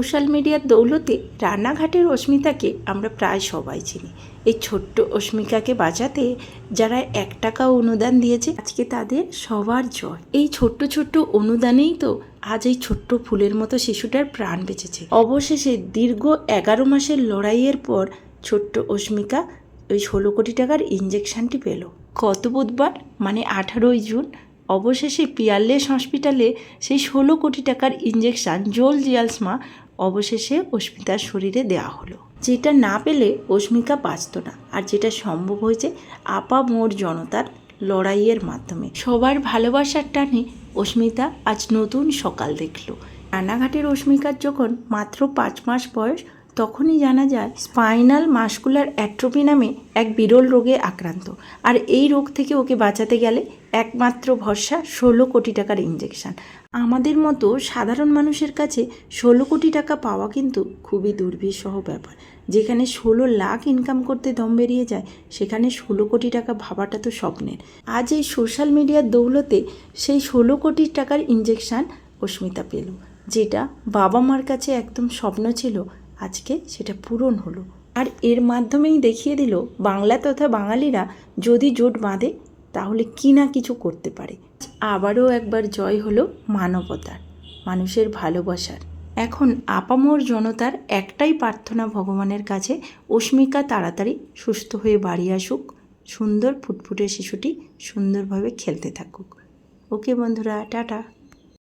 Social মিডিয়ার দৌলতে রানাঘাটের অস্মিতাকে আমরা প্রায় সবাই চিনি। এই ছোট্ট অস্মিকাকে বাঁচাতে যারা এক টাকা অনুদান দিয়েছে, আজকে তাদের সবার জয়। এই ছোট্ট ছোট্ট অনুদানেই তো আজ এই ছোট্ট ফুলের মতো শিশুটার প্রাণ বেঁচেছে। অবশেষে দীর্ঘ এগারো মাসের লড়াইয়ের পর ছোট্ট অস্মিকা ওই ষোলো কোটি টাকার ইঞ্জেকশনটি পেল। গত বুধবার মানে আঠারোই জুন, অবশেষে পিয়ারলেস হসপিটালে সেই ষোলো কোটি টাকার ইঞ্জেকশন জোল জিয়ালসমা অবশেষে অস্মিতার শরীরে দেওয়া হলো। যেটা না পেলে অস্মিকা বাঁচত না, আর যেটা সম্ভব হয়েছে আপা মোর জনতার লড়াইয়ের মাধ্যমে। সবার ভালোবাসার টানে অস্মিতা আজ নতুন সকাল দেখল। রানাঘাটের অস্মিকার যখন মাত্র পাঁচ মাস বয়স তখনই জানা যায় স্পাইনাল মাস্কুলার অ্যাট্রোপি নামে এক বিরল রোগে আক্রান্ত। আর এই রোগ থেকে ওকে বাঁচাতে গেলে একমাত্র ভরসা ষোলো কোটি টাকার ইঞ্জেকশান আমাদের মতো সাধারণ মানুষের কাছে ষোলো কোটি টাকা পাওয়া কিন্তু খুবই দুর্বিষহ ব্যাপার। যেখানে ষোলো লাখ ইনকাম করতে দম বেরিয়ে যায়, সেখানে ষোলো কোটি টাকা ভাবাটা তো স্বপ্নের। আজ এই সোশ্যাল মিডিয়ার দৌলতে সেই ষোলো কোটি টাকার ইঞ্জেকশান অস্মিতা পেল, যেটা বাবা মার কাছে একদম স্বপ্ন ছিল আজকে সেটা পূরণ হলো। আর এর মাধ্যমেই দেখিয়ে দিল, বাংলা তথা বাঙালিরা যদি জোট বাঁধে, তাহলে কি না কিছু করতে পারে। আবারও একবার জয় হলো মানবতার, মানুষের ভালোবাসার। এখন আপামোর জনতার একটাই প্রার্থনা ভগবানের কাছে অস্মিকা তাড়াতাড়ি সুস্থ হয়ে বাড়ি আসুক, সুন্দর ফুটফুটে শিশুটি সুন্দরভাবে খেলতে থাকুক। ওকে বন্ধুরা, টাটা।